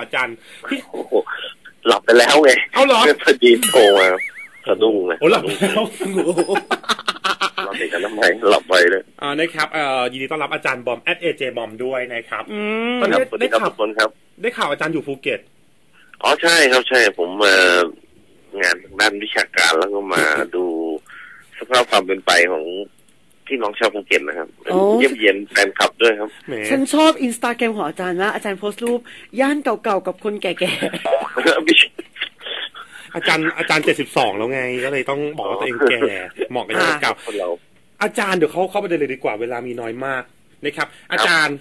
ออาจารย์พี่โอ้โหหลับไปแล้วไงเอาเหรอพอดีโทรมาสะดุ้งเลยโอ้หลับแล้วหลับไปกันทำไมหลับไปเลยอ่านะครับเอ่อยินดีต้อนรับอาจารย์บอม at aj บอมด้วยนะครับอืมตอนคนี้รับสวัสได้ดีครับข่าวทุกคนครับ ได้ข่าวอาจารย์อยู่ภูเก็ตอ๋อใช่ครับใช่ผมมางานด้านวิชาการแล้วก็มาดูสภาพความเป็นไปของ พี่น้องชาวภูเก็ตนะครับโอ้เยี่ยมเยียนแฟนคลับด้วยครับแหมฉันชอบอินสตาแกรมของอาจารย์มากอาจารย์โพสต์รูป ย่านเก่าๆกับคนแก่อาจารย์อาจารย์72แล้วไง ก็เลยต้องบอกว่าตัวเองแก่เหมาะกับยุคเก่าคนเราอาจารย์เดี๋ยวเขาเข้าประเด็นเลยดีกว่าเวลามีน้อยมากนะครับ อาจารย์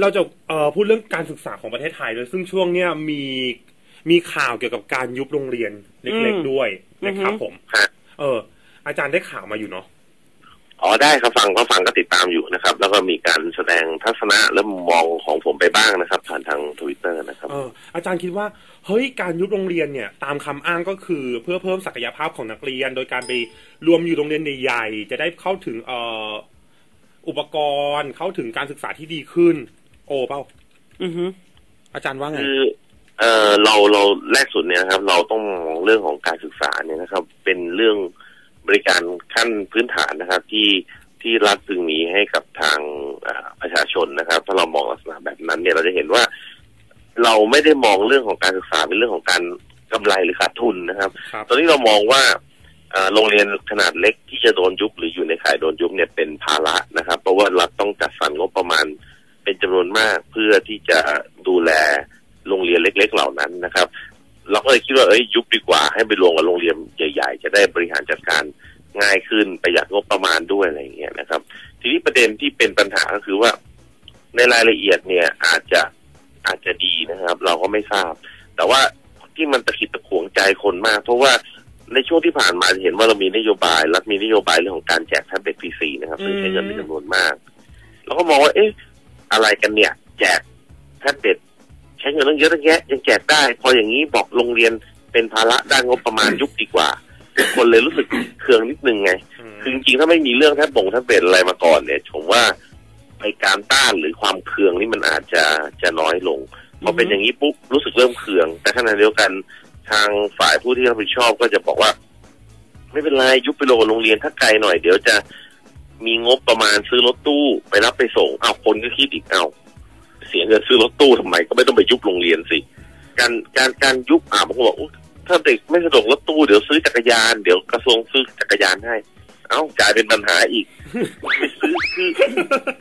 เราจะเอ่อพูดเรื่องการศึกษาของประเทศไทยด้วยซึ่งช่วงเนี้ยมีมีข่าวเกี่ยวกับการยุบโรงเรียนเล็กๆด้วยนะครับ ผมฮะเออ อาจารย์ได้ข่าวมาอยู่เนาะ อ๋อได้ครับฟังก็ฟังก็ติดตามอยู่นะครับ แล้วก็มีการแสดงทัศนะและมุมมองของผมไปบ้างนะครับ ผ่านทางทวิตเตอร์นะครับเอออาจารย์คิดว่าเฮ้ยการยุบโรงเรียนเนี่ยตามคำอ้างก็คือเพื่อเพิ่มศักยภาพของนักเรียน โดยการไปรวมอยู่โรงเรียนใหญ่ๆจะได้เข้าถึงเอ่ออุปกรณ์เข้าถึงการศึกษาที่ดีขึ้น โอ้เปล่าๆอือฮึอาจารย์ว่าไงคือเออเราเราแรกสุดเนี่ยนะครับ เราต้องมองเรื่องของการศึกษาเนี่ยนะครับ เป็นเรื่อง บริการขั้นพื้นฐานนะครับ ที่ที่รัฐพึงมีให้กับทางอ่าประชาชนนะครับ ถ้าเรามองลักษณะแบบนั้นเนี่ยเราจะเห็นว่า เราไม่ได้มองเรื่องของการศึกษาเป็นเรื่องของการกำไรหรือขาดทุนนะครับครับ ตอนนี้เรามองว่าเอ่อโรงเรียนขนาดเล็กที่จะโดนยุบหรืออยู่ในข่ายโดนยุบเนี่ยเป็นภาระนะครับ เพราะว่ารัฐต้องจัดสรรงบประมาณเป็นจำนวนมากเพื่อที่จะดูแลโรงเรียนเล็ก ๆ เหล่านั้นนะครับ เราก็เลยคิดว่าเอ้ยยุบดีกว่าให้ไปรวมกับโรงเรียนใหญ่ ๆ จะได้บริหารจัดการง่ายขึ้นประหยัดงบประมาณด้วยอะไรอย่างเงี้ยนะครับ ทีนี้ประเด็นที่เป็นปัญหาก็คือว่า ในรายละเอียดเนี่ยอาจจะอาจจะดีนะครับ เราก็ไม่ทราบ แต่ว่าที่มันตะขิดตะขวงใจคนมาก เพราะว่าในช่วงที่ผ่านมาจะเห็นว่าเรามีนโยบาย รัฐมีนโยบายเรื่องของการแจกแท็บเล็ตฟรีๆนะครับซึ่งใช้เงินเป็นจำนวนมากเราก็มองว่า เอ๊ะอะไรกันเนี่ย แจกแท็บเล็ต ใช้เงินตั้งเยอะตั้งแยะยังแจกได้ พออย่างนี้บอกโรงเรียนเป็นภาระด้านงบประมาณยุบดีกว่า คนเลยรู้สึกเคืองนิดนึงไง คือจริงๆถ้าไม่มีเรื่องแทบบงแทบเป็นอะไรมาก่อนเนี่ยผมว่าไอการต้านหรือความเคืองนี่มันอาจจะจะน้อยลงพอเป็นอย่างนี้ปุ๊บรู้สึกเริ่มเคือง แต่ขณะเดียวกันทางฝ่ายผู้ที่รับผิดชอบก็จะบอกว่า ไม่เป็นไรยุบไปโรงโรงเรียนถ้าไกลหน่อยเดี๋ยวจะมีงบประมาณซื้อรถตู้ไปรับไปส่งเอาวคนก็คิดอีกเอา เสียเงินซื้อรถตู้ทำไม ก็ไม่ต้องไปยุบโรงเรียนสิ การการการยุบอ่าบางคนบอกอุ๊ยถ้าเด็กไม่สะดวกรถตู้เดี๋ยวซื้อจักรยานเดี๋ยวกระทรวงซื้อจักรยานให้ เอ้ากลายเป็นปัญหาอีกไม่ซื้อคือ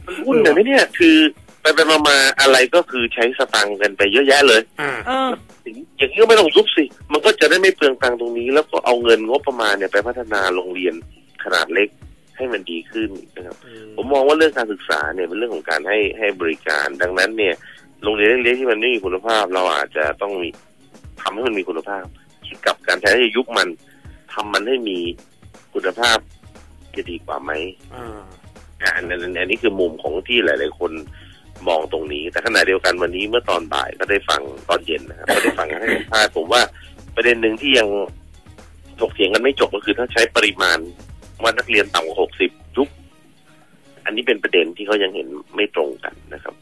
มันวุ่นเลยไหมเนี่ยคือไปไปมามาอะไรก็คือใช้สตังค์กันไปเยอะแยะเลยอ่าเอออย่างนี้ก็ไม่ต้องยุบสิ มันก็จะได้ไม่เปลืองตังค์ตรงนี้ แล้วก็เอาเงินงบประมาณเนี่ยไปพัฒนาโรงเรียนขนาดเล็ก ให้มันดีขึ้นนะครับผมมองว่าเรื่องการศึกษาเนี่ยเป็นเรื่องของการให้ให้บริการ ดังนั้นเนี่ยโรงเรียนเล็กๆที่มันไม่มีคุณภาพ เราอาจจะต้องมีทำให้มันมีคุณภาพคิดกลับการแทนที่จะยุบมันทำมันให้มีคุณภาพจะดีกว่าไหมอ่าอ่าอันนั้นอันนี้คือมุมของที่หลาย ๆ คนมองตรงนี้ แต่ขณะเดียวกันวันนี้เมื่อตอนบ่ายก็ได้ฟังตอนเย็นนะครับก็ได้ฟังให้สัมภาษณ์ผมว่าประเด็นหนึ่งที่ยังถกเถียงกันไม่จบก็คือถ้าใช้ปริมาณ ว่านักเรียนต่ำกว่าหกสิบยุคอันนี้เป็นประเด็นที่เขายังเห็นไม่ตรงกันนะครับ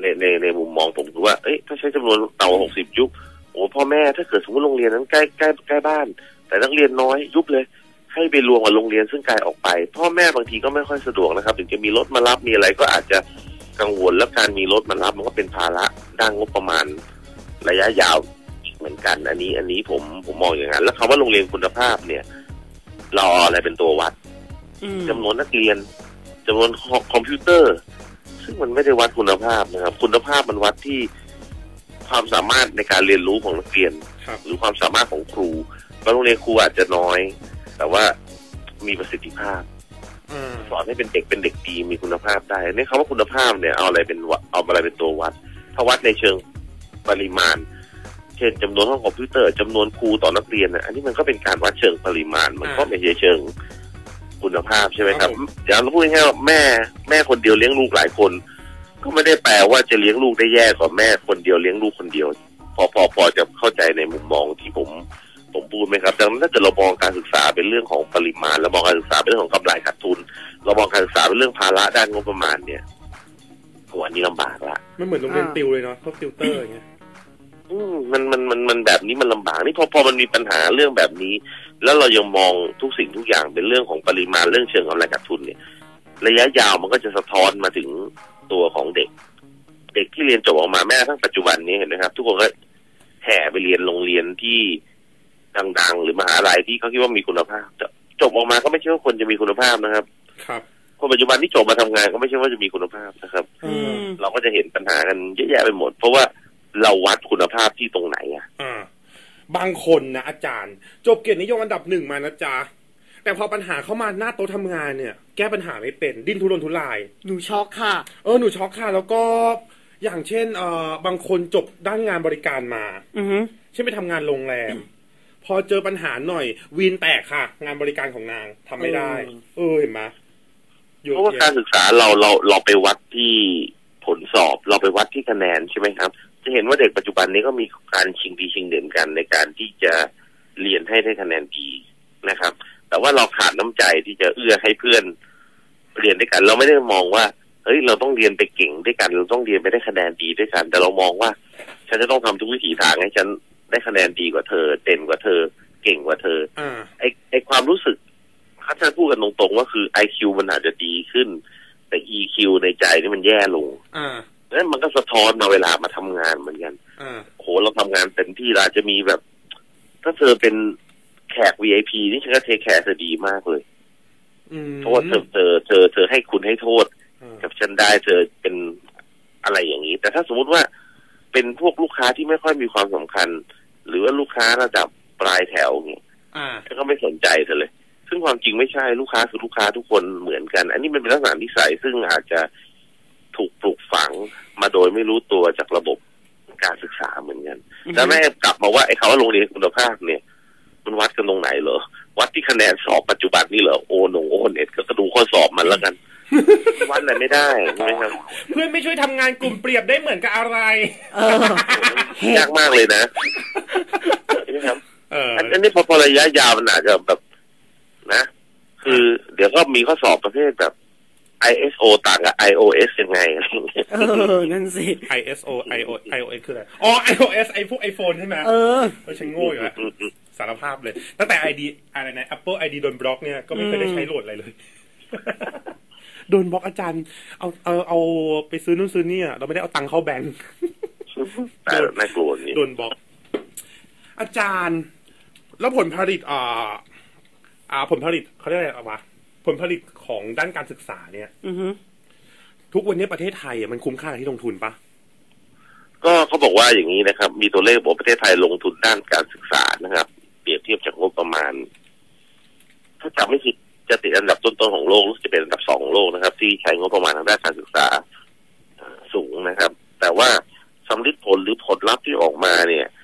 ในในในมุมมองผมคือว่า เอ้ยถ้าใช้จำนวนต่ำกว่าหกสิบยุคโอ้พ่อแม่ถ้าเกิดสมมติโรงเรียนนั้นใกล้ใกล้ใกล้บ้าน แต่นักเรียนน้อยยุบเลย ให้ไปรวมกับโรงเรียนซึ่งไกลออกไป พ่อแม่บางทีก็ไม่ค่อยสะดวกนะครับ ถึงจะมีรถมารับมีอะไรก็อาจจะกังวลแล้วการมีรถมารับมันก็เป็นภาระด้านงบประมาณระยะยาวอีกเหมือนกัน อันนี้ อันนี้ผมผมมองอย่างนั้น แล้วคำว่าโรงเรียนคุณภาพเนี่ย เราเอาอะไรเป็นตัววัดอืมจำนวนนักเรียนจำนวนคอมพิวเตอร์ ซึ่งมันไม่ได้วัดคุณภาพนะครับ คุณภาพมันวัดที่ความสามารถในการเรียนรู้ของนักเรียนครับหรือความสามารถของครูบางโรงเรียนครูอาจจะน้อย แต่ว่ามีประสิทธิภาพอ่าสอนให้เป็นเด็กเป็นเด็กดีมีคุณภาพได้ในคำว่าคุณภาพเนี่ยเอาอะไรเป็นวะเอาอะไรเป็นตัววัด ถ้าวัดในเชิงปริมาณ เช่นจำนวนห้องคอมพิวเตอร์จำนวนครูต่อนักเรียนนะอันนี้มันก็เป็นการวัดเชิงปริมาณ มันก็ไม่ใช่เชิงคุณภาพใช่ไหมครับเดี๋ยวเราพูดง่ายๆว่าแม่แม่คนเดียวเลี้ยงลูกหลายคน ก็ไม่ได้แปลว่าจะเลี้ยงลูกได้แย่กว่าแม่คนเดียวเลี้ยงลูกคนเดียว พอพอพอจะเข้าใจในมุมมองที่ผมผมพูดไหมครับดังนั้นถ้าเกิดเรามองการศึกษาเป็นเรื่องของปริมาณเรามองการศึกษาเป็นเรื่องของกำไรขาดทุน เรามองการศึกษาเป็นเรื่องภาระด้านงบประมาณเนี่ยโหอันนี้ลำบากละมันเหมือนโรงเรียนติวเลยเนาะพวกติวเตอร์อย่างเงี้ยอื มมันมันมันมันแบบนี้มันลำบากนี่พอพอมันมีปัญหาเรื่องแบบนี้ แล้วเรายังมองทุกสิ่งทุกอย่างเป็นเรื่องของปริมาณเรื่องเชิงกำไรขาดทุนเนี่ย ระยะยาวมันก็จะสะท้อนมาถึงตัวของเด็ก เด็กที่เรียนจบออกมาแม้กระทั่งปัจจุบันนี้เห็นไหมครับ ทุกคนก็แห่ไปเรียนโรงเรียนที่ดังๆ หรือมหาลัยที่เขาคิดว่ามีคุณภาพจจบออกมาก็ไม่ใช่ว่าคนจะมีคุณภาพนะครับ ครับคนปัจจุบันที่จบมาทำงานก็ไม่ใช่ว่าจะมีคุณภาพนะครับอืมเราก็จะเห็นปัญหากันเยอะแยะไปหมด เพราะว่า เราวัดคุณภาพที่ตรงไหนอะอ่าบางคนนะอาจารย์ จบเกียรตินิยมอันดับหนึ่งมานะจ๊ะแต่พอปัญหาเข้ามาหน้าโต๊ะทำงานเนี่ย แก้ปัญหาไม่เป็นดิ้นทุรนทุราย หนูช็อกค่ะ เออหนูช็อกค่ะ แล้วก็อย่างเช่นเอ่อบางคนจบด้านงานบริการมาอือหือเช่นไปทำงานโรงแรม พอเจอปัญหาหน่อย วีนแตกค่ะ งานบริการของนางทำไม่ได้ เออเห็นไหมยอเพราะว่าการแยะศึกษาเราเราเราไปวัดที่ผลสอบ เราไปวัดที่คะแนนใช่ไหมครับ จะเห็นว่าเด็กปัจจุบันนี้ก็มีการชิงดีชิงเด่นกันในการที่จะเรียนให้ได้คะแนนดีนะครับ แต่ว่าเราขาดน้ำใจที่จะเอื้อให้เพื่อนเรียนด้วยกัน เราไม่ได้มองว่าเฮ้ยเราต้องเรียนไปเก่งด้วยกันเราต้องเรียนไปได้คะแนนดีด้วยกัน แต่เรามองว่า ฉันจะต้องทำทุกวิถีทางให้ฉันได้คะแนนดีกว่าเธอเด่นกว่าเธอ เก่งกว่าเธออ่าไอไอความรู้สึกถ้าจะพูดกันตรงๆว่าคือ IQ มันอาจจะดีขึ้น แต่ EQ ในใจนี่มันแย่ลงอ่า นั่นมันก็สะท้อนมาเวลามาทำงานเหมือนกันอ่าโหเราทำงานเต็มที่เราอาจจะมีแบบ ถ้าเธอเป็นแขก VIP นี่ฉันก็เทคแคร์เธอดีมากเลยอืมเพราะว่าเธอเธอเธอเธอให้คุณให้โทษอ่ากับฉันได้เธอเป็นอะไรอย่างนี้ แต่ถ้าสมมุติว่าเป็นพวกลูกค้าที่ไม่ค่อยมีความสำคัญ หรือว่าลูกค้าระดับปลายแถวเนี่ยอ่าฉันก็ไม่สนใจเธอเลย ซึ่งความจริงไม่ใช่ลูกค้าคือลูกค้าทุกคนเหมือนกัน อันนี้มันเป็นลักษณะนิสัยซึ่งอาจจะ ถูกปลูกฝังมาโดยไม่รู้ตัวจากระบบการศึกษาเหมือนกันอือฮึแล้วแม่กลับมาว่าไอ้คำว่าโรงเรียนคุณภาพเนี่ย มันวัดกันตรงไหนเหรอ วัดที่คะแนนสอบปัจจุบันนี่เหรอโอหนงโอเน็ตก็ดูข้อสอบมันแล้วกันวัดอะไรไม่ได้ใช่ไหมครับเพื่อนไม่ช่วยทำงานกลุ่มเปรียบได้เหมือนกับอะไรเออยากมากเลยนะใช่ไหมครับเอออันอันนี้พอพอระยะยาวมันอาจจะแบบนะ คือเดี๋ยวก็มีข้อสอบประเภทแบบ ISO ต่างกับ iOS ยังไงอะไรอย่างเงี้ยเออ นั่นสิ ISO IO iOS คืออะไร อ๋อ iOS ไอพวก iPhone ใช่ไหมเออเออฉันโง่อยู่แล้วอืมอืมสารภาพเลย ตั้งแต่ ID อะไรนะ Apple ID โดนบล็อกเนี่ยก็ไม่เคยได้ใช้โหลดอะไรเลย โดนบล็อกอาจารย์ เอาเอาเอาไปซื้อนู่นซื้อนี่อะเราไม่ได้เอาตังค์เข้าแบงค์แต่น่ากลัวนี่โดนบล็อก อาจารย์ แล้วผลผลิตอ่าอ่าผลผลิตเขาเรียกอะไรวะ ผลผลิตของด้านการศึกษาเนี่ยอือหือทุกวันนี้ประเทศไทยอะมันคุ้มค่ากับที่ลงทุนปะก็เขาบอกว่าอย่างนี้นะครับ มีตัวเลขบอกประเทศไทยลงทุนด้านการศึกษานะครับ เปรียบเทียบจากงบประมาณ ถ้าจำไม่ผิดจะติดอันดับต้นๆของโลกรู้สึกจะเป็นอันดับสองของโลกนะครับ ที่ใช้งบประมาณทางด้านการศึกษาเอ่อสูงนะครับ แต่ว่าสำลิดผลหรือผลลัพธ์ที่ออกมาเนี่ยอ่า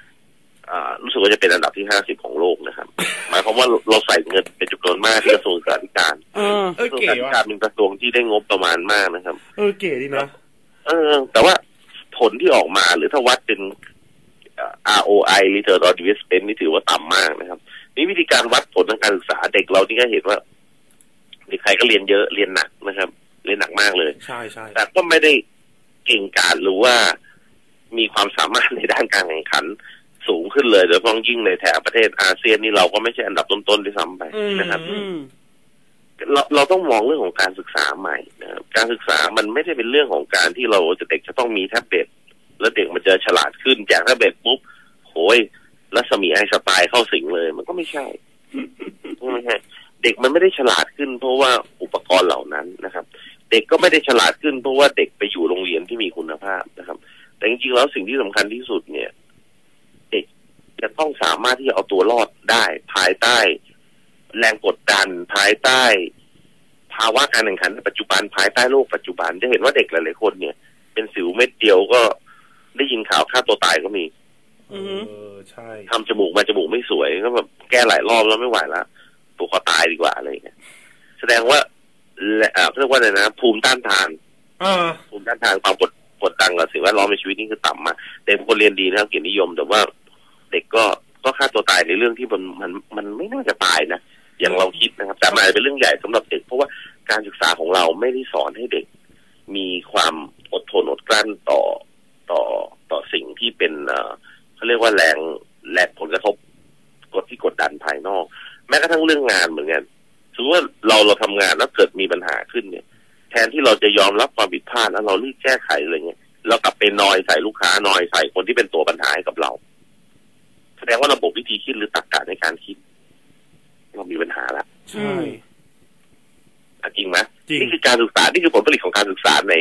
รู้สึกว่าจะเป็นอันดับที่ห้าสิบของโลกนะครับ หมายความว่าเราใส่เงินเป็นจำนวนมากที่กระทรวงศึกษาธิการเออเออกระทรวงเก๋ศึกษาธิว่ะการเป็นกระทรวงที่ได้งบประมาณมากนะครับ เออเก๋ดีนะเออ แต่ว่าผลที่ออกมาหรือถ้าวัดเป็นเอ่อ ROI Return on Investment นี่ถือว่าต่ำมากนะครับ นี่วิธีการวัดผลทางการศึกษาเด็กเรานี่ก็เห็นว่าเด็กใครก็เรียนเยอะเรียนหนักนะครับ เรียนหนักมากเลย ใช่ใช่แต่ก็ไม่ได้เก่งกาจหรือว่ามีความสามารถในด้านการแข่งขัน สูงขึ้นเลยโดยเฉพาะยิ่งในแถบประเทศอาเซียนนี่เราก็ไม่ใช่อันดับต้นๆที่ซ้ำไปนะครับอืมเราเราต้องมองเรื่องของการศึกษาใหม่นะครับการศึกษามันไม่ได้เป็นเรื่องของการที่เราจะเด็กจะต้องมีแท็บเล็ตแล้วเด็กมันจะฉลาดขึ้นจากแท็บเล็ตปุ๊บโหยรัศมีไอน์สไตล์เข้าสิงเลย มันก็ไม่ใช่ไม่ใช่เด็กมันไม่ได้ฉลาดขึ้น เพราะว่าอุปกรณ์เหล่านั้นนะครับ เด็กก็ไม่ได้ฉลาดขึ้น เพราะว่าเด็กไปอยู่โรงเรียนที่มีคุณภาพนะครับ แต่จริงๆแล้วสิ่งที่สำคัญที่สุดเนี่ยเด็ก จะต้องสามารถที่จะเอาตัวรอดได้ ภายใต้ แรงกดดัน ภายใต้ ภาวะการแข่งขันในปัจจุบันภายใต้โลกปัจจุบันจะเห็นว่าเด็กหลายๆคนเนี่ย เป็นสิวเม็ดเดียวก็ได้ยินข่าวฆ่าตัวตายก็มีอือหือเออใช่ทำจมูกมาจมูกไม่สวยก็แบบแก้หลายรอบแล้วไม่ไหวแล้วปลูกคอตายดีกว่าอะไรอย่างเงี้ยแสดงว่าและเอ่อเรียกว่าอะไรนะภูมิต้านทานอ่าภูมิต้านทานความกดกกดดันกับสิ่งแวดล้อมในชีวิตนี่คือต่ำมากแต่บางคนเรียนดีนะครับเกียรตินิยม แต่ว่า เด็กก็ก็ฆ่าตัวตายในเรื่องที่มันมันมันไม่น่าจะตายนะอย่างเราคิดนะครับ แต่มันอาเป็นเรื่องใหญ่สำหรับเด็ก เพราะว่าการศึกษาของเราไม่ได้สอนให้เด็ก มีความอดทนอดกลั้นต่อต่อต่อสิ่งที่เป็นเขาเรียกว่าแรงแรงผลกระทบกดที่กดดันภายนอก แม้กระทั่งเรื่องงานเหมือนกันถือว่าเราเราทำงานแล้วเกิดมีปัญหาขึ้นเนี่ย แทนที่เราจะยอมรับความผิดพลาดแล้วเรารีบแก้ไขอะไรเงี้ยเรากลับไปนอยใส่ลูกค้านอยใส่คนที่เป็นตัวปัญหาให้กับเรา ว่าระบบวิธีคิดหรือตรรกะในการคิด เรามีปัญหาแล้วใช่อะจริงไหมจริงนี่คือการศึกษานี่คือผลผลิตของการศึกษาใน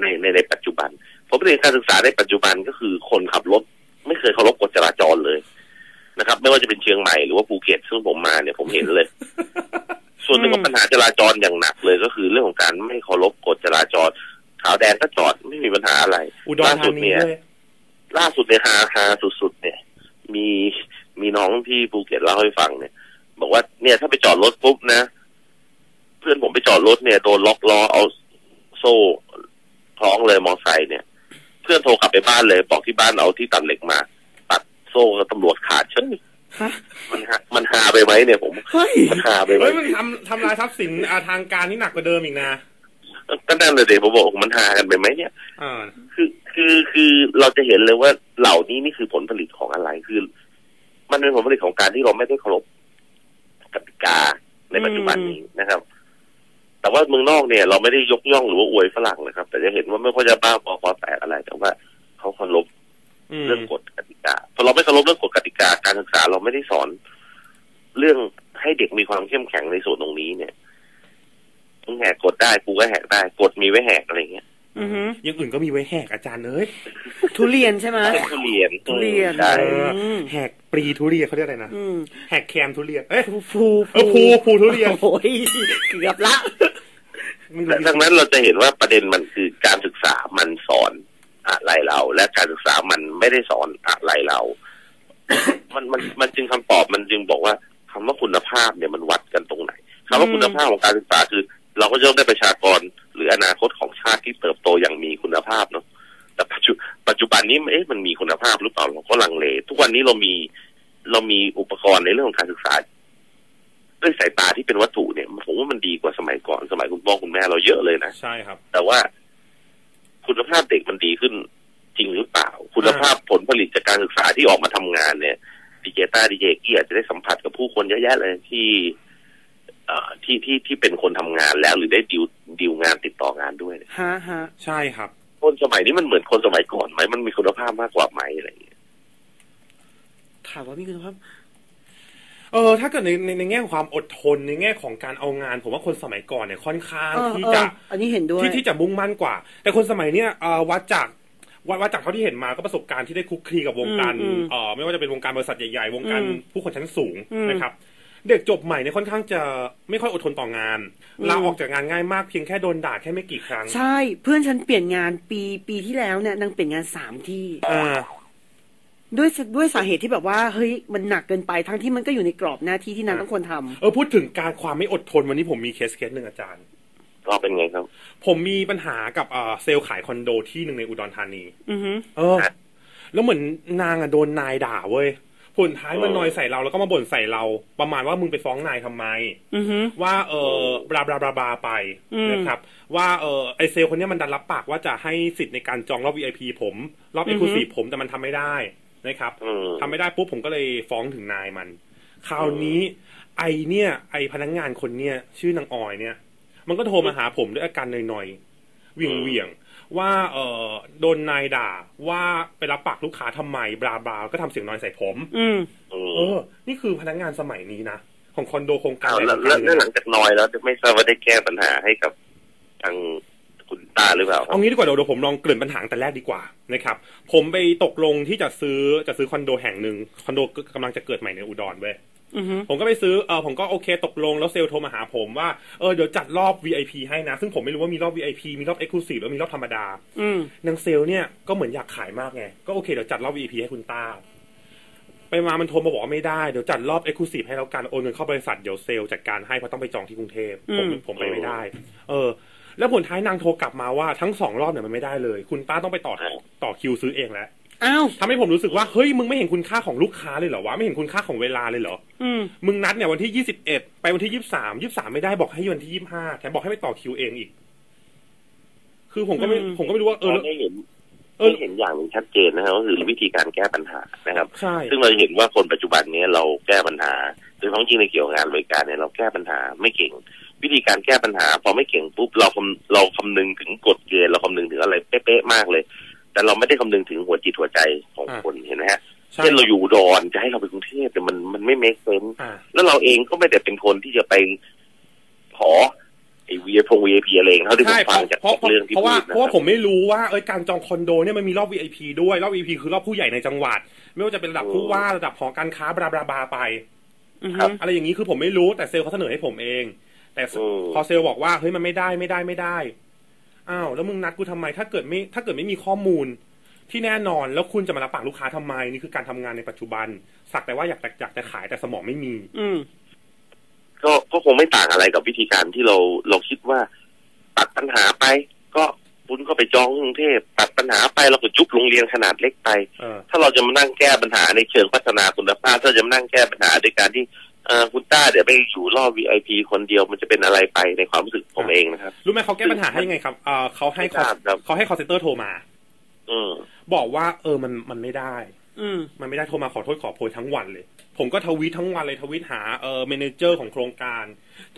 ในในในปัจจุบันผลผลิตของการศึกษาในปัจจุบันก็คือคนขับรถไม่เคยเคารพกฎจราจรเลยนะครับ ไม่ว่าจะเป็นเชียงใหม่หรือว่าภูเก็ตซึ่งผมมาเนี่ยผมเห็นเลย ส่วนหนึ่งของปัญหาจราจรอย่างหนักเลยก็คือเรื่องของการไม่เคารพกฎจราจรขาวแดงก็จอดไม่มีปัญหาอะไรอุดรล่าธาสุดนีเนี่ยเลยล่าสุดเนี่ยฮาฮาสุดๆเนี่ย มีมีน้องที่ภูเก็ตเล่าให้ฟังเนี่ย บอกว่าเนี่ยถ้าไปจอดรถปุ๊บนะ เพื่อนผมไปจอดรถเนี่ยโดนล็อกล้อเอาโซ่คล้องเลยมอไซค์เนี่ย เพื่อนโทรกลับไปบ้านเลย บอกที่บ้านเอาที่ตัดเหล็กมา ตัดโซ่กับตำรวจขาดเฉยฮะมันฮามันฮาไปไหมเนี่ยผมเฮ้ยมันฮาไปไหมเฮ้ยมันทำทำลายทรัพย์สินอาทางการที่หนักกว่าเดิมอีกนะก็นั่นเลยเดี๋ยวผมบอกมันฮากันไปไหมเนี่ยอ่า คือคือคือเราจะเห็นเลยว่าเหล่านี้นี่คือผลผลิตของอะไรคือ มันเป็นผลผลิตของการที่เราไม่ได้เคารพกติกาในปัจจุบันนี้นะครับ แต่ว่าเมืองนอกเนี่ย เราไม่ได้ยกย่องหรือว่าอวยฝรั่งนะครับ แต่จะเห็นว่าไม่ค่อยจะบ้าบอคอแตกอะไร แต่ว่าเขาเคารพอืมเรื่องกฎกติกาพอเราไม่เคารพเรื่องกฎกติกาการศึกษาเราไม่ได้สอน เรื่องให้เด็กมีความเข้มแข็งในส่วนตรงนี้เนี่ยมึงแหกกฎได้กูก็แหกได้กฎมีไว้แหกอะไรเงี้ย อือฮึอย่างอื่นก็มีไว้แหกอาจารย์เอ้ยทุเรียนใช่ไหมทุเรียนทุเรียนใช่เออมแหกปรีทุเรียนเขาเรียกอะไรนะอืมแหกแคมทุเรียนเอ้ยฟูฟูเออภูภูทุเรียนโอ้ยเกือบละไม่รู้ดังนั้นเราจะเห็นว่าประเด็นมันคือการศึกษามันสอนอะไรเรา และการศึกษามันไม่ได้สอนอะไรเรา มันมันมันจึงคำตอบมันจึงบอกว่าคำว่าคุณภาพเนี่ยมันวัดกันตรงไหนคำว่าคุณภาพของการศึกษาคือ เราก็จะต้องได้ประชากรหรืออนาคตของชาติที่เติบโตอย่างมีคุณภาพเนาะแต่ปัจจุปัจจุบันนี้เอ๊ะมันมีคุณภาพหรือเปล่าเราก็ลังเล ทุกวันนี้เรามีเรามีอุปกรณ์ในเรื่องของการศึกษา ด้วยสายตาที่เป็นวัตถุเนี่ยผมว่ามันดีกว่าสมัยก่อนสมัยคุณพ่อคุณแม่เราเยอะเลยนะใช่ครับ แต่ว่าคุณภาพเด็กมันดีขึ้นจริงหรือเปล่า คุณภาพผลผลิตจากการศึกษาที่ออกมาทำงานเนี่ยดีเจต้าดีเจกี้อาจจะได้สัมผัสกับผู้คนเยอะแยะเลยที่เอ่อ ที่ที่ที่เป็นคนทำงานแล้วหรือได้ดิวดิวงานติดต่องานด้วยเนี่ยฮะฮะใช่ครับ คนสมัยนี้มันเหมือนคนสมัยก่อนไหมมันมีคุณภาพมากกว่าไหมอะไรอย่างเงี้ยถามว่ามีคุณภาพเออถ้าเกิดในในในแง่ของความอดทนในแง่ของการเอางาน ผมว่าคนสมัยก่อนเนี่ยค่อนข้างเออที่เออจะอันนี้เห็นด้วยที่ที่จะมุ่งมั่นกว่า แต่คนสมัยเนี้ยเอ่อวัดจากวัดวัดจากเท่าที่เห็นมาก็ประสบการณ์ที่ได้คลุกคลีกับวงการอืมอืมเอ่อไม่ว่าจะเป็นวงการบริษัทใหญ่ๆ วงการอืมผู้คนชั้นสูงอืมนะครับ เด็กจบใหม่เนี่ยค่อนข้างจะไม่ค่อยอดทนต่องานอืมลาออกจากงานง่ายมากเพียงแค่โดนด่าแค่ไม่กี่ครั้ง ใช่ เพื่อนฉันเปลี่ยนงานปีปีที่แล้วเนี่ยนางเปลี่ยนงานสามที่อ่าด้วยด้วยสาเหตุที่แบบว่าเฮ้ยมันหนักเกินไปทั้งที่มันก็อยู่ในกรอบหน้าที่ที่นางอะต้องควรทำเออพูดถึงการความไม่อดทนวันนี้ผมมีเคสเคสหนึ่งอาจารย์ก็เป็นไงครับ ผมมีปัญหากับเอ่อเซลล์ขายคอนโดที่หนึ่งในอุดรธานี อือฮึเออ แล้วเหมือนนางอะโดนนายด่าเว้ย ผลท้ายมันนอยใส่เราแล้วก็มาบ่นใส่เรา ประมาณว่ามึงไปฟ้องนายทำไมอือฮึว่าเออบลาบลาบลาบลาไปอืมนะครับ ว่าเออไอเซลลคนเนี้ยมันดันรับปากว่าจะให้สิทธิ์ในการจองรอบ VIP ผม รอบอืเอ็อกฮึซ์คลูซีฟผมแต่มันทำไม่ได้นะครับอืมทำไม่ได้ปุ๊บผมก็เลยฟ้องถึงนายมัน คราวนี้ ไอเนี่ย ไอพนักงานคนเนี้ยชื่อนางออยเนี่ย มันก็โทรมาหาผมด้วยอาการหน่อยๆเวียงเวียงๆ ว่าเออโดนนายด่าว่าไปรับปากลูกค้าทำไมบลาบลาก็ทำเสียงน้อยใส่ผมอืมอืมเออ นี่คือพนักงานสมัยนี้นะของคอนโดโครงการอ้าวใดแล้วโครงแล้กาวรหแล้วนึ่งหลังจากนอยแล้วไม่ทราบว่าได้แก้ปัญหาให้กับทางคุณตาหรือเปล่าครับเอางี้ดีกว่าเดี๋ยวเดี๋ยวผมลองเกริ่นปัญหาแต่แรกดีกว่านะครับ ผมไปตกลงที่จะซื้อจะซื้อคอนโดแห่งหนึ่งคอนโดกำลังจะเกิดใหม่ในอุดรเว้ยอือฮึ ผมก็ไปซื้อเออผมก็โอเคตกลงแล้วเซลล์โทรมาหาผมว่าเออเดี๋ยวจัดรอบ VIP ให้นะ ซึ่งผมไม่รู้ว่ามีรอบ VIP มีรอบ Exclusive แล้วมีรอบธรรมดา อืมนางเซลล์เนี่ยก็เหมือนอยากขายมากไง ก็โอเคเดี๋ยวจัดรอบ VIP ให้คุณต้าไปมามันโทรมาบอกว่าไม่ได้เดี๋ยวจัดรอบ Exclusive ให้แล้วกันโอนเงินเข้าบริษัทเดี๋ยวเซลล์จัดการให้เพราะต้องไปจองที่กรุงเทพผมอืมผมไปไม่ได้ เออ แล้วผลท้ายนางโทรกลับมาว่าทั้งสองรอบเนี่ยมันไม่ได้เลย คุณป้าต้องไปต่อต่อคิวซื้อเองแล้ว อ้าวทำให้ผมรู้สึกว่า เฮ้ย มึงไม่เห็นคุณค่าของลูกค้าเลยเหรอวะ ไม่เห็นคุณค่าของเวลาเลยเหรอ อืม มึงนัดเนี่ยวันที่ยี่สิบเอ็ดไปวันที่ยี่สามยี่สามไม่ได้บอกให้วันที่ยี่ห้าแถมบอกให้ไปต่อคิวเองอีก คือผมก็ไม่อืมผมก็ไม่รู้ว่าเออเราได้เห็นเออได้เห็นอย่างหนึ่งชัดเจนนะครับก็คือวิธีการแก้ปัญหานะครับใช่ซึ่งเราเห็นว่าคนปัจจุบันเนี้ยเราแก้ปัญหาโดยเฉพาะยิ่งในเกี่ยวกับงานบริการเนี่ยเราแก้ปัญหาไม่เก่ง วิธีการแก้ปัญหา พอไม่เก่งปุ๊บเราคำเราคำนึงถึงกฎเกณฑ์เราคำนึงถึงอะไรเป๊ะๆมากเลย แต่เราไม่ได้คำนึงถึงหัวจิตหัวใจของคนเห็นไหมฮะใช่เช่นเราอยู่อุดอนจะให้เราไปกรุงเทพเนี่ยมันมันไม่เมคเซนอ่าแล้วเราเองก็ไม่ได้เป็นคนที่จะไปขอไอ้วีพงวีพีอะไรเองเท่าที่ผใช่มเพฟังราะจากเพราะเรื่องที่เพราะพูว่าดนะเพราะว่าคผรับมไม่รู้ว่าเอ้ยการจองคอนโดเนี่ยมันมีรอบ VIP ด้วยรอบ VIP คือรอบผู้ใหญ่ในจังหวัด ไม่ว่าจะเป็นระดับผู้ว่าระดับหอการค้าบลาบลาบลาไปอือครัฮึบอะไรอย่างนี้คือผมไม่รู้แต่เซลล์เขาเสนอให้ผมเอง แต่อืมพอเซลล์บอกว่าเฮ้ยมันไม่ได้ไม่ได้ไม่ได้ อ้าวแล้วมึงนัดกูทำไมถ้าเกิดไม่ถ้าเกิดไม่มีข้อมูลที่แน่นอนแล้วคุณจะมารับปากลูกค้าทำไมนี่คือการทำงานในปัจจุบัน สักแต่ว่าอยากแต่อยากจะขายแต่สมองไม่มี อืมก็ก็คงไม่ต่างอะไรกับวิธีการที่เราเราคิดว่า ตัดปัญหาไป ก็คุณก็ไปจองกรุงเทพตัดปัญหาไปเราก็ยุบโรงเรียนขนาดเล็กไปเออถ้าเราจะมานั่งแก้ปัญหาในเชิงพัฒนาคุณภาพถ้าจะมานั่งแก้ปัญหาด้วยการที่ เออคุณต้าเดี๋ยวไปอยู่รอบ VIP คนเดียวมันจะเป็นอะไรไปในความรู้สึกผมเองนะครับ รู้ไหมเขาแก้ปัญหาให้ยังไงครับเออเขาให้ไม่ทราบครับเขาให้ call center โทรมา อืมบอกว่า เออมันมันไม่ได้ อืมมันไม่ได้โทรมาขอโทษขอโพยทั้งวันเลย ผมก็ทวีตทั้งวันเลยทวีตหาเออเมนเจอร์ของโครงการ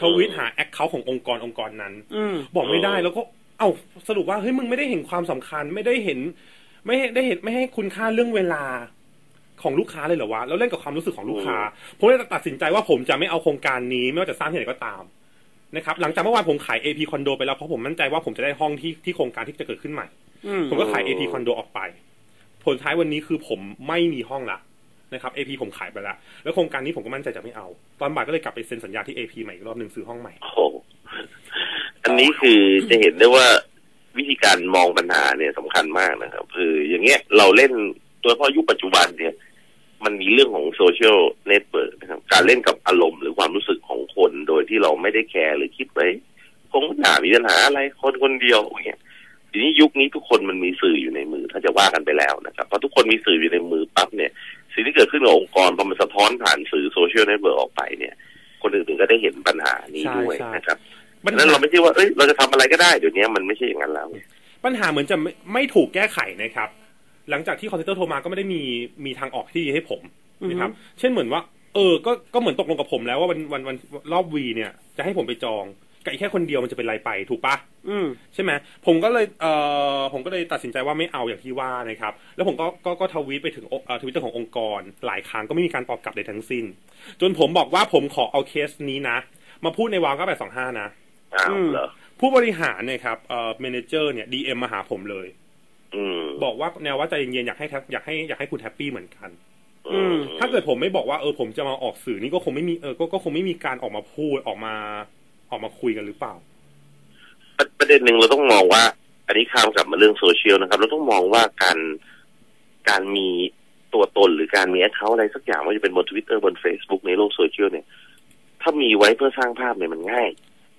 ทวีตหาแอคเคาท์ขององค์กรองค์กรนั้น อืมบอกไม่ได้แล้วก็ เอ้าสรุปว่าเฮ้ยมึงไม่ได้เห็นความสำคัญไม่ได้เห็น ไม่ได้เห็นไม่ให้คุณค่าเรื่องเวลา ของลูกค้าเลยเหรอวะแล้วเล่นกับความรู้สึกของลูกค้า ผมเลยตัดสินใจว่าผมจะไม่เอาโครงการนี้ไม่ว่าจะสร้างที่ไหนก็ตามนะครับหลังจากเมื่อวานผมขาย AP คอนโดไปแล้วเพราะผมมั่นใจว่าผมจะได้ห้องที่ที่โครงการที่จะเกิดขึ้นใหม่อืมผมก็ขาย AP คอนโดออกไป ผลท้ายวันนี้คือผมไม่มีห้องละนะครับ AP ผมขายไปแล้ว แล้วโครงการนี้ผมก็มั่นใจจะไม่เอา ตอนบ่ายก็เลยกลับไปเซ็นสัญญาที่ AP ใหม่อีกรอบหนึ่งซื้อห้องใหม่ โอ้โหอันนี้คือจะเห็นได้ว่าวิธีการมองปัญหาเนี่ยสำคัญมากนะครับ คืออย่างเงี้ยเราเล่นโดยเฉพาะยุคปัจจุบันเนี่ย มันมีเรื่องของโซเชียลเน็ตเวิร์กนะครับ การเล่นกับอารมณ์หรือความรู้สึกของคนโดยที่เราไม่ได้แคร์หรือคิดไว้คงหนามีปัญหาอะไรคนคนเดียวอย่างเงี้ยทีนี้ยุคนี้ทุกคนมันมีสื่ออยู่ในมือ ถ้าจะว่ากันไปแล้วนะครับพอทุกคนมีสื่ออยู่ในมือปั๊บเนี่ย สิ่งที่เกิดขึ้นกับองค์กรพอมันสะท้อนผ่านสื่อโซเชียลเน็ตเวิร์กออกไปเนี่ย คนอื่นๆก็ได้เห็นปัญหานี้ด้วยใช่ใช่นะครับปัญนั้นหาเราไม่ใช่ว่าเอ้ยเราจะทำอะไรก็ได้เดี๋ยวนี้มันไม่ใช่อย่างนั้นแล้วปัญหาเหมือนจะไม่ไม่ถูกแก้ไขนะครับ หลังจากที่คอนเซ็นเตอร์โทรมาก็ไม่ได้มีมีทางออกที่ดีให้ผมนะครับ เช่นเหมือนว่า เออ ก็ก็เหมือนตกลงกับผมแล้วว่าวันวันวันรอบวีเนี่ย จะให้ผมไปจองกับอีกแค่คนเดียวมันจะเป็นไรไปถูกปะอืมใช่ไหมผมก็เลยเอ่อผมก็เลยตัดสินใจว่าไม่เอาอย่างที่ว่านะครับ แล้วผมก็ก็ก็ทวีตไปถึงเอ่อทวิตเตอร์ขององค์กร หลายครั้งก็ไม่มีการตอบกลับใดทั้งสิ้น จนผมบอกว่าผมขอเอาเคสนี้นะ มาพูดในวาวก็แบบสองห้านะอ้าวอืมเหรอผู้บริหารเนี่ยครับเอ่อเมนเจอร์เนี่ยดีเอ็มมาหาผมเลยอืม บอกว่าแนวว่าใจเย็นๆอยากให้แทบอยากให้อยากให้คุณแฮปปี้เหมือนกัน อืมถ้าเกิดผมไม่บอกว่าเออผมจะมาออกสื่อนี่ก็คงไม่มีเออก็ก็คงไม่มีการออกมาพูดออกมาออกมาคุยกันหรือเปล่าประประเด็นหนึ่งเราต้องมองว่า อันนี้ข้ามกลับมาเรื่องโซเชียลนะครับ เราต้องมองว่าการการมีตัวตนหรือการมีแอคเคาท์อะไรสักอย่างว่าจะเป็นบนทวิตเตอร์บน Facebook ในโลกโซเชียลเนี่ย ถ้ามีไว้เพื่อสร้างภาพเนี่ยมันง่าย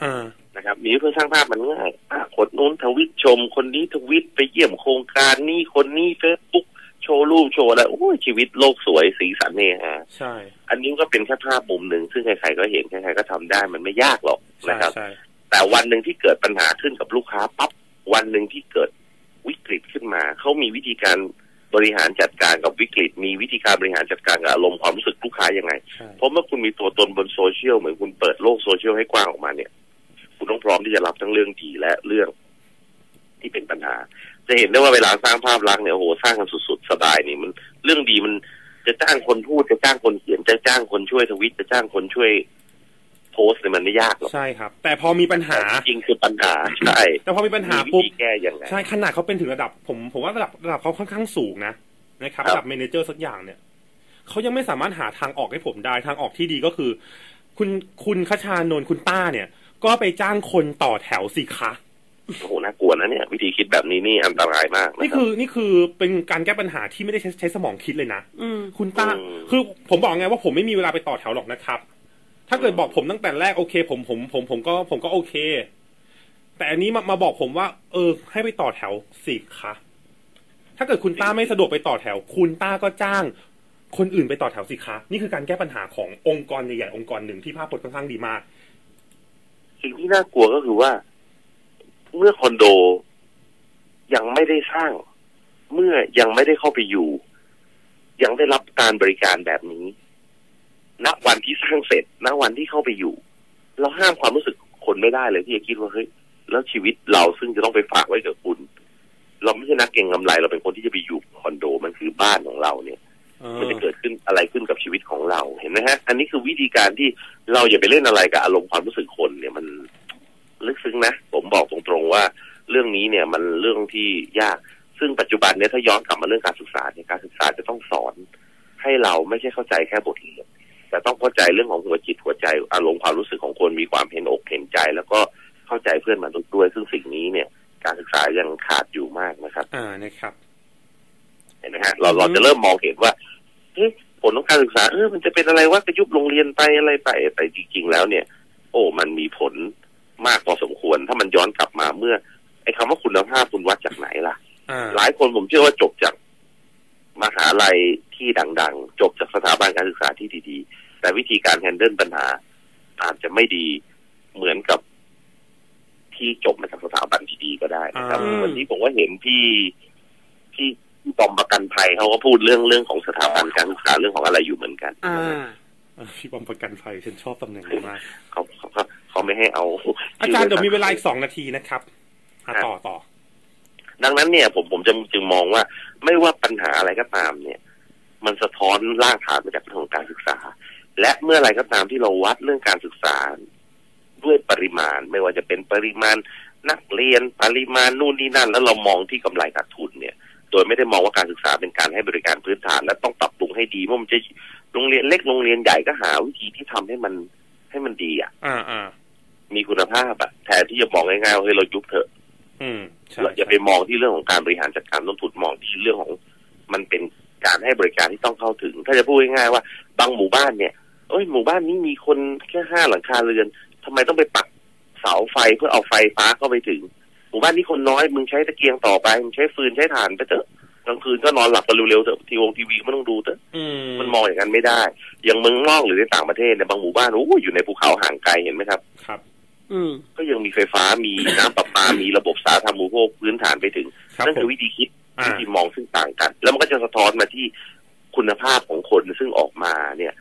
อ่า นะครับมีเพื่อสร้างภาพมันง่ายอะคนนู้นทวิตชม คนนี้ทวิตไปเยี่ยมโครงการนี้คนนี้เฟซบุ๊กโชว์รูปโชว์อะไรโอ้ยชีวิตโลกสวยสีสันเนี่ยฮะใช่ อันนี้ก็เป็นแค่ภาพมุมหนึ่งซึ่งใครๆก็เห็นใครๆก็ทำได้มันไม่ยากหรอกใช่นะครับใช่แต่วันหนึ่งที่เกิดปัญหาขึ้นกับลูกค้าปั๊บวันหนึ่งที่เกิดวิกฤตขึ้นมาเขามีวิธีการบริหารจัดการกับวิกฤต มีวิธีการบริหารจัดการกับอารมณ์ความรู้สึกลูกค้ายังไงใช่เพราะเมื่อคุณมีตัวตนบนโซเชียลเหมือนคุณเปิดโลกโซเชียลให้กว้างออกมาเนี่ย คุณต้องพร้อมที่จะรับทั้งเรื่องดีและเรื่องที่เป็นปัญหา จะเห็นได้ว่าเวลาสร้างภาพลักษณ์เนี่ยโอ้โหสร้างกันสุดๆสบายนี่มัน เรื่องดีมันจะจ้างคนพูดจะจ้างคนเขียนจะจ้างคนช่วยทวิตจะจ้างคนช่วยโพสต์เนี่ยมันไม่ยากหรอกใช่ครับ แต่พอมีปัญหาจริงๆคือปัญหาใช่แต่พอมีปัญหามีปุ๊บวิธีแก้ยังไงใช่ขนาดเขาเป็นถึงระดับ ผมผมว่าระดับระดับเขาค่อนข้างสูงนะนะครับครับระดับเมเนเจอร์สักอย่างเนี่ยเขายังไม่สามารถหาทางออกให้ผมได้ทางออกที่ดีก็คือ คุณคุณคชานนท์คุณต้าเนี่ย ก็ไปจ้างคนต่อแถวสิคะโอ้โหน่ากลัวนะเนี่ย วิธีคิดแบบนี้นี่อันตรายมากนะนี่รับคือนี่คือเป็นการแก้ปัญหาที่ไม่ได้ใช้ใช้สมองคิดเลยนะอืมคุณต้าอืมคือผมบอกไงว่าผมไม่มีเวลาไปต่อแถวหรอกนะครับ ถ้าเกิดบอกผมตั้งแต่แรกโอเค ผมผมผมผมก็ผมก็โอเค แต่อันนี้มามาบอกผมว่า เออ ให้ไปต่อแถวสิคะถ้าเกิดคุณต้าไม่สะดวกไปต่อแถว คุณต้าก็จ้าง คนอื่นไปต่อแถวสิคะนี่คือการแก้ปัญหาขององค์กรใหญ่ๆองค์กรหนึ่งที่ภาพพจน์ค่อนข้างดีมาก สิ่งที่น่ากลัวก็คือว่า เมื่อคอนโดยังไม่ได้สร้าง เมื่อยังไม่ได้เข้าไปอยู่ ยังได้รับการบริการแบบนี้ณวันที่สร้างเสร็จณวันที่เข้าไปอยู่ เราห้ามความรู้สึกคนไม่ได้เลยที่จะคิดว่าเฮ้ยแล้วชีวิตเราซึ่งจะต้องไปฝากไว้กับคุณ เราไม่ใช่นักเก็งกำไร เราเป็นคนที่จะไปอยู่คอนโดมันคือบ้านของเราเนี่ยเออมันจะเกิดขึ้นอะไรขึ้นกับชีวิตของเราเห็นไหมฮะ อันนี้คือวิธีการที่เราอย่าไปเล่นอะไรกับอารมณ์ความรู้สึกคนเนี่ยมันลึก ซึ้งนะ ผมบอกตรงๆว่าเรื่องนี้เนี่ยมันเรื่องที่ยาก ซึ่งปัจจุบันเนี่ยถ้าย้อนกลับมาเรื่องการศึกษาเนี่ยการศึกษาจะต้องสอน ให้เราไม่ใช่เข้าใจแค่บทเรียนแต่ต้องเข้าใจเรื่องของหัวจิตหัวใจอารมณ์ความรู้สึกของคนมีความเห็นอกเห็นใจ แล้วก็เข้าใจเพื่อนมนุษย์ด้วย ซึ่งสิ่งนี้เนี่ย การศึกษายังขาดอยู่มากนะครับ อ่านะครับเห็นไหมฮะเราเราจะเริ่มมองเห็นว่าเอ๊ะผลของการศึกษาเออมันจะเป็นอะไรว่าจะยุบโรงเรียนไปอะไรไปแต่จริงๆแล้วเนี่ย โอ้มันมีผล มากพอสมควร ถ้ามันย้อนกลับมาเมื่อ ไอ้คำว่าคุณภาพคุณวัดจากไหนล่ะอ่าหลายคนผมเชื่อว่าจบจากมหาลัยที่ดัง ๆ จบจากสถาบันการศึกษาที่ดีๆ แต่วิธีการแฮนเดิลปัญหา อาจจะไม่ดีเหมือนกับที่จบมาจากสถาบันที่ดีก็ได้นะครับอ่าวันนี้ผมก็เห็นพี่ที่ที่กองประกันภัยเขาก็พูดเรื่องเรื่องของสถาบันการศึกษาเรื่องของอะไรอยู่เหมือนกันอ่าเออพี่บอมประกันภัยฉันชอบตำแหน่งนี้มากเขาเขา เขาเขาไม่ให้เอา อาจารย์เดี๋ยวมีเวลาอีกสองนาทีนะครับอะต่อต่อ ดังนั้นเนี่ย ผมผมจะจึงมองว่า ไม่ว่าปัญหาอะไรก็ตาม เนี่ย มันสะท้อนรากฐานมาจากเรื่องของการศึกษา และเมื่อไหรก็ตามที่เราวัดเรื่องการศึกษาด้วยปริมาณ ไม่ว่าจะเป็นปริมาณนักเรียนปริมาณนู่นนี่นั่น แล้วเรามองที่กำไรขาดทุนเนี่ย โดยไม่ได้มองว่าการศึกษาเป็นการให้บริการพื้นฐาน และต้องปรับปรุงให้ดีว่ามันจะโรงเรียนเล็กโรงเรียนใหญ่ก็หาวิธีที่ทำให้มัน ให้มันดีอะอ่าอ่ามีคุณภาพอะแทนที่จะมองง่ายๆว่าเฮ้ยเรายุบเถอะอืมใช่เราอย่าไปมองที่เรื่องของการบริหารจัดการต้นทุนมองที่เรื่องของ มันเป็นการให้บริการที่ต้องเข้าถึง ถ้าจะพูดง่ายๆว่า บางหมู่บ้านเนี่ยเอ้ยหมู่บ้านนี้มีคนแค่ห้าหลังคาเรือนทำไมต้องไปปักเสาไฟเพื่อเอาไฟฟ้าเข้าไปถึง หมู่บ้านนี้คนน้อยมึงใช้ตะเกียงต่อไปมึงใช้ฟืนใช้ถ่านไปเถอะกลางคืนก็นอนหลับกันเร็วๆเถอะทีวงทีวีก็ไม่ต้องดูเถอะอืมมันมองอย่างนั้นไม่ได้ อย่างเมืองนอกหรือในต่างประเทศเนี่ยบางหมู่บ้านโอ้ยอยู่ในภูเขาห่างไกลเห็นไหมครับ ครับ อืมก็ยังมีไฟฟ้ามีน้ำประปา มีระบบสาธารณูปโภคพื้นฐานไปถึงครับนั่นผคืมอวิธีคิดอ่าวิธีมองซึ่งต่างกัน แล้วมันก็จะสะท้อนมาที่คุณภาพของคนซึ่งออกมาเนี่ย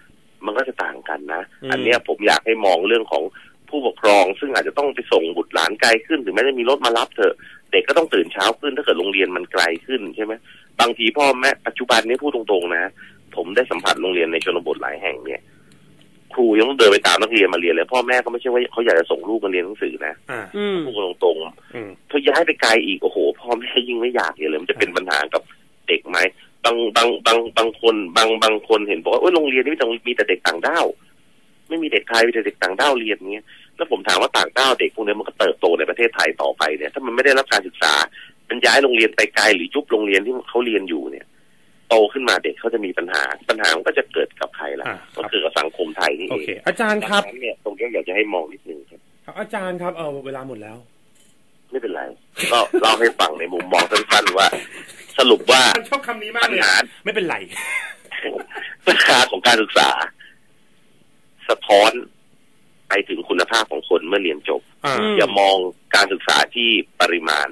มันก็จะต่างกันนะ อันเนี้ยผมอยากให้มองเรื่องของผู้ปกครอง ซึ่งอาจจะต้องไปส่งบุตรหลานไกลขึ้นถึงแม้จะมีรถมารับเถอะ เด็กก็ต้องตื่นเช้าขึ้นถ้าเกิดโรงเรียนมันไกลขึ้นใช่ไหมบางทีพ่อแม่ปัจจุบันนี้พูดตรงๆนะ ผมได้สัมผัสโรงเรียนในชนบทหลายแห่งเนี่ย ครูยังต้องเดินไปตามนักเรียนมาเรียนเลยพ่อแม่ก็ไม่ใช่ว่าเขาอยากจะส่งลูกมาเรียนหนังสือนะอ่าอืมพูดกันตรงๆอืมถ้าย้ายไปไกลอีกโอ้โหพ่อแม่ยิ่งไม่อยากเลยมันจะเป็นปัญหากับเด็กไหมบางบางบางบางคนบางบางคนเห็นบอกว่าโอ้ยโรงเรียนนี้ต้องมีแต่เด็กต่างด้าวไม่มีเด็กไทยมีแต่เด็กต่างด้าวเรียนเงี้ยแล้วผมถามว่าต่างด้าวเด็กพวกนี้มันก็เติบโตในประเทศไทยต่อไปเนี่ย ถ้ามันไม่ได้รับการศึกษามันย้ายโรงเรียนไปไกลหรือยุบโรงเรียนที่เขาเรียนอยู่เนี่ย โตขึ้นมาเด็กเขาจะมีปัญหา ปัญหามันก็จะเกิดกับใครล่ะอ่าครับก็คือกับสังคมไทยนี่โอเองเคอาจารย์ครับดังนั้นเนี่ยตรงนี้อยากจะให้มองนิดนึงครับครับอาจารย์ครับเออเวลาหมดแล้ว ไม่เป็นไร ก็เล่าให้ฟังในมุมมองสั้นๆว่า สรุปว่าฉันชอบคำนี้มากปัญเลยหาอะไม่เป็นไรปัญหาของการศึกษา สะท้อนไปถึงคุณภาพของคนเมื่อเรียนจบอ่าอืมอย่ามองการศึกษาที่ปริมาณ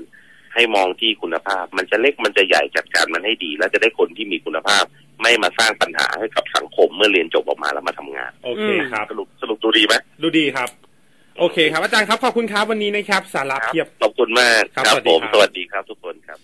ให้มองที่คุณภาพ มันจะเล็กมันจะใหญ่จัดการมันให้ดี แล้วจะได้คนที่มีคุณภาพ ไม่มาสร้างปัญหาให้กับสังคมเมื่อเรียนจบออกมาแล้วมาทำงาน โอเคครับสรุปสรุปดูดีไหมดูดีครับ โอเคครับอาจารย์ครับขอบคุณครับวันนี้นะครับ สาระเพียบขอบคุณมากครับผมสวัสดีครับทุกคนครับ